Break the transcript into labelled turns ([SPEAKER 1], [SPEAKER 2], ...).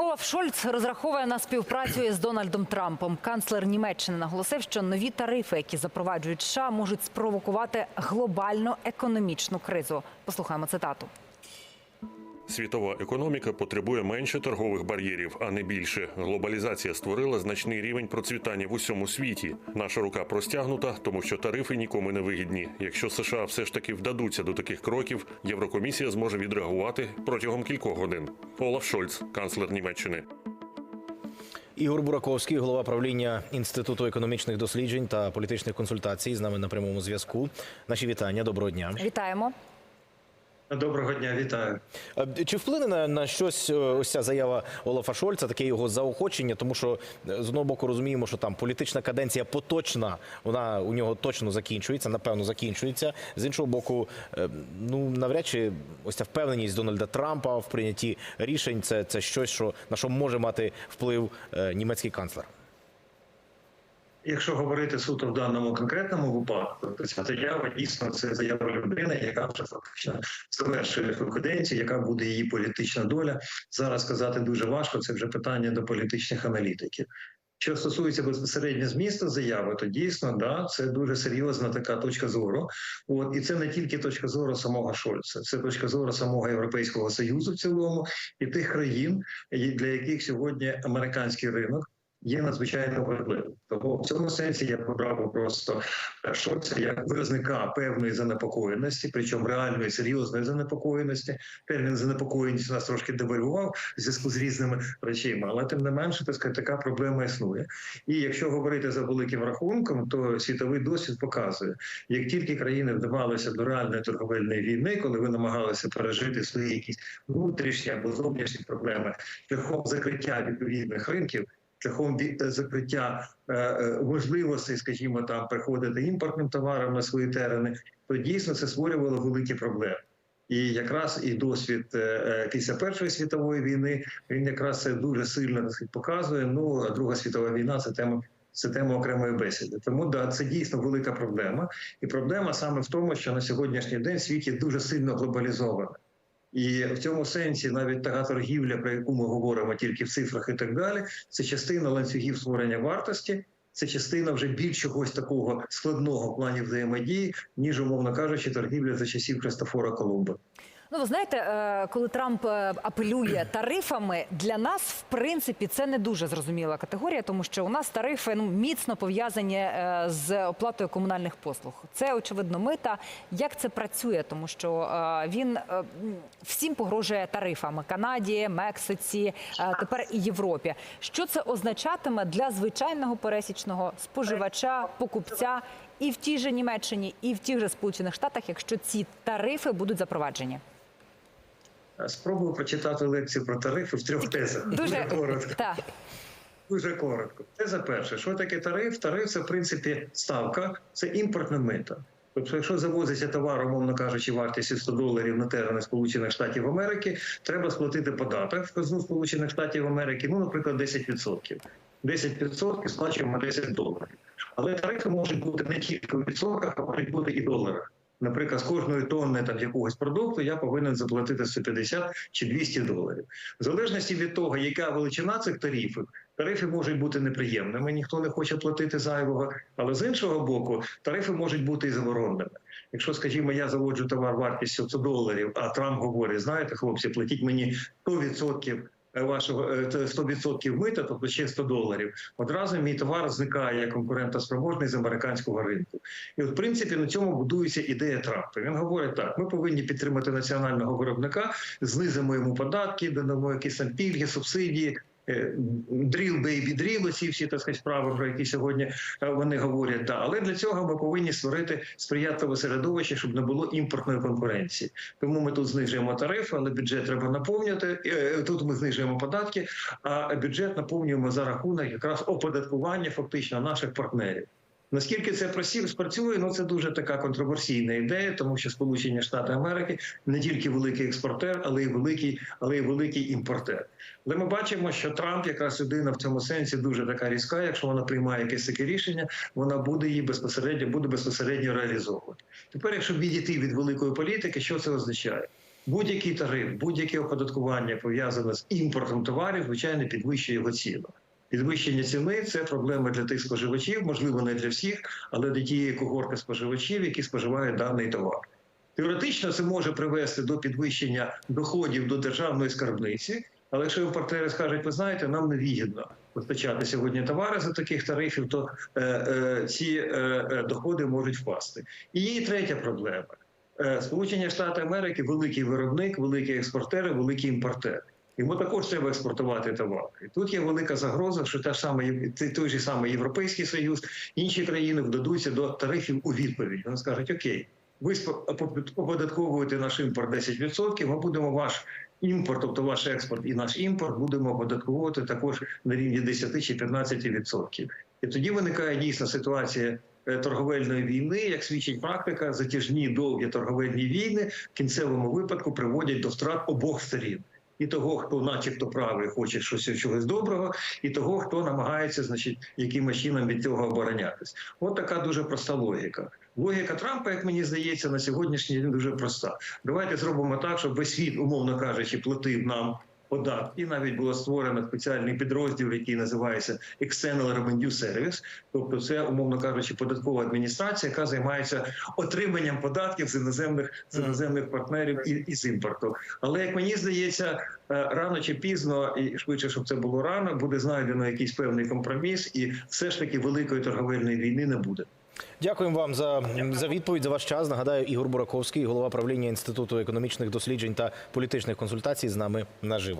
[SPEAKER 1] Олаф Шольц розраховує на співпрацю із Дональдом Трампом. Канцлер Німеччини наголосив, що нові тарифи, які запроваджують США, можуть спровокувати глобальну економічну кризу. Послухаємо цитату.
[SPEAKER 2] Світова економіка потребує менше торгових бар'єрів, а не більше. Глобалізація створила значний рівень процвітання в усьому світі. Наша рука простягнута, тому що тарифи нікому не вигідні. Якщо США все ж таки вдадуться до таких кроків, Єврокомісія зможе відреагувати протягом кількох годин. Олаф Шольц, канцлер Німеччини.
[SPEAKER 3] Ігор Бураковський, голова правління Інституту економічних досліджень та політичних консультацій, з нами на прямому зв'язку. Наші вітання. Доброго дня.
[SPEAKER 1] Вітаємо.
[SPEAKER 4] Доброго дня, вітаю.
[SPEAKER 3] Е, Чи вплине на, на щось е, ось ця заява Олафа Шольца, таке його заохочення? Тому що е, з одного боку розуміємо, що там політична каденція поточна, вона у нього точно закінчується, напевно, закінчується. З іншого боку, ну навряд чи ось ця впевненість Дональда Трампа в прийнятті рішень. Це, це щось, що на що може мати вплив німецький канцлер.
[SPEAKER 4] Якщо говорити суто в даному конкретному випадку, то ця заява дійсно це заява людини, яка вже фактично завершує каденцію, яка буде її політична доля. Зараз сказати дуже важко. Це вже питання до політичних аналітиків. Що стосується безпосередньо змісту заяви, то дійсно да це дуже серйозна така точка зору. От і це не тільки точка зору самого Шольца, це точка зору самого Європейського союзу в цілому і тих країн, для яких сьогодні американський ринок є надзвичайно важливим. Тому в цьому сенсі я побрав просто Шольца як виразника певної занепокоєності, причому реальної серйозної занепокоєності. Термін занепокоєність у нас трошки девальвував в зв'язку з різними речами, але тим не менше, так сказати, така проблема існує. І якщо говорити за великим рахунком, то світовий досвід показує, як тільки країни вдавалися до реальної торговельної війни, коли ви намагалися пережити свої якісь внутрішні або зовнішні проблеми шляхом закриття відповідних ринків шляхом від- закриття е, е, можливостей, скажімо, там приходити імпортним товарам на свої терени, то дійсно це створювало великі проблеми. І якраз і досвід е, е, після першої світової війни він якраз це дуже сильно показує. Ну друга світова війна це тема. Це тема окремої бесіди. Тому да, це дійсно велика проблема, і проблема саме в тому, що на сьогоднішній день світ є дуже сильно глобалізований. І в цьому сенсі навіть така торгівля, про яку ми говоримо тільки в цифрах і так далі, це частина ланцюгів створення вартості, це частина вже більш чогось такого складного в плані взаємодії, ніж, умовно кажучи, торгівля за часів Христофора Колумба.
[SPEAKER 1] Ну, ви знаєте, е, коли Трамп е, апелює тарифами, для нас в принципі це не дуже зрозуміла категорія, тому що у нас тарифи ну міцно пов'язані е, з оплатою комунальних послуг. Це очевидно мита. Як це працює? Тому що він всім погрожує тарифами Канаді, Мексиці, тепер і Європі. Що це означатиме для звичайного пересічного споживача, покупця і в тій же Німеччині, і в тих же Сполучених Штатах, якщо ці тарифи будуть запроваджені?
[SPEAKER 4] Спробую прочитати лекцію про тарифи в трьох тезах.
[SPEAKER 1] Дуже
[SPEAKER 4] коротко.
[SPEAKER 1] так.
[SPEAKER 4] Дуже коротко. Теза перша. Що таке тариф? Тариф це в принципі ставка, це імпортна мита. Тобто, якщо завозиться товар, умовно кажучи, вартістю 100 доларів на терени Сполучених Штатів Америки, треба сплатити податок в казну Сполучених Штатів Америки, ну, наприклад, 10%. 10% сплачуємо 10 доларів. Але тарифи можуть бути не тільки у відсотках, а можуть бути і доларах. Наприклад, з кожної тонни там якогось продукту я повинен заплатити 150 чи 200 доларів. В залежності від того, яка величина цих тарифів, тарифи можуть бути неприємними, ніхто не хоче платити зайвого. Але з іншого боку, тарифи можуть бути і забороненими. Якщо, скажімо, я заводжу товар вартістю 100 доларів, а Трамп говорить: знаєте, хлопці, платіть мені 100% вашого е, 100% мита, тобто ще 100 доларів, одразу мій товар зникає як конкурентоспроможний з американського ринку. І от, в принципі, на цьому будується ідея Трампа. Він говорить так: ми повинні підтримати національного виробника, знизимо йому податки, дамо якісь там пільги, субсидії. Дріл, бейбі, дріл, оці всі так сказати, справи, про які сьогодні е, вони говорять. Да. Але для цього ми повинні створити сприятливе середовище, щоб не було імпортної конкуренції. Тому ми тут знижуємо тарифи, але бюджет треба наповнювати. Е, Тут ми знижуємо податки, а бюджет наповнюємо за рахунок якраз оподаткування фактично наших партнерів. Наскільки це просів спрацює, ну це дуже така контроверсійна ідея, тому що Сполучені Штати Америки не тільки великий експортер, але й великий, але й великий імпортер. Але ми бачимо, що Трамп, якраз людина в цьому сенсі дуже така різка. Якщо вона приймає якесь таке рішення, вона буде її безпосередньо буде безпосередньо реалізовувати. Тепер, якщо відійти від великої політики, що це означає? Будь-який тариф, будь-яке оподаткування пов'язане з імпортом товарів, звичайно, підвищує його ціну. Підвищення ціни це проблема для тих споживачів, можливо, не для всіх, але для тієї когорти споживачів, які споживають даний товар. Теоретично це може привести до підвищення доходів до державної скарбниці, але якщо імпортери скажуть, ви знаєте, нам не вигідно постачати сьогодні товари за таких тарифів, то е, е, ці е, е, доходи можуть впасти. І є третя проблема. Е, Сполучені Штати Америки великий виробник, великий експортер, великий імпортер. Йому також треба експортувати товари. Тут є велика загроза, що та ж сама той- же самий Європейський Союз, інші країни вдадуться до тарифів у відповідь. Вони скажуть: Окей, ви оподатковуєте наш імпорт 10%, ми будемо ваш імпорт, тобто ваш експорт і наш імпорт, будемо оподатковувати також на рівні 10 чи 15%. І тоді виникає дійсно ситуація е, торговельної війни, як свідчить практика, затяжні довгі торговельні війни в кінцевому випадку приводять до втрат обох сторін. І того, хто, начебто, правий, хоче щось чогось доброго, і того, хто намагається, значить, якимось чином від цього оборонятись. От така дуже проста логіка. Логіка Трампа, як мені здається, на сьогоднішній день дуже проста. Давайте зробимо так, щоб весь світ, умовно кажучи, платив нам податки. Навіть було створено спеціальний підрозділ, який називається External Revenue Service. Тобто, це, умовно кажучи, податкова адміністрація, яка займається отриманням податків з іноземних з іноземних партнерів і, і з імпорту. Але як мені здається, е, рано чи пізно, і швидше, щоб це було рано, буде знайдено якийсь певний компроміс, і все ж таки великої торговельної війни не буде.
[SPEAKER 3] Дякуємо вам за, за відповідь за ваш час. Нагадаю, Ігор Бураковський, голова правління інституту економічних досліджень та політичних консультацій, з нами наживо.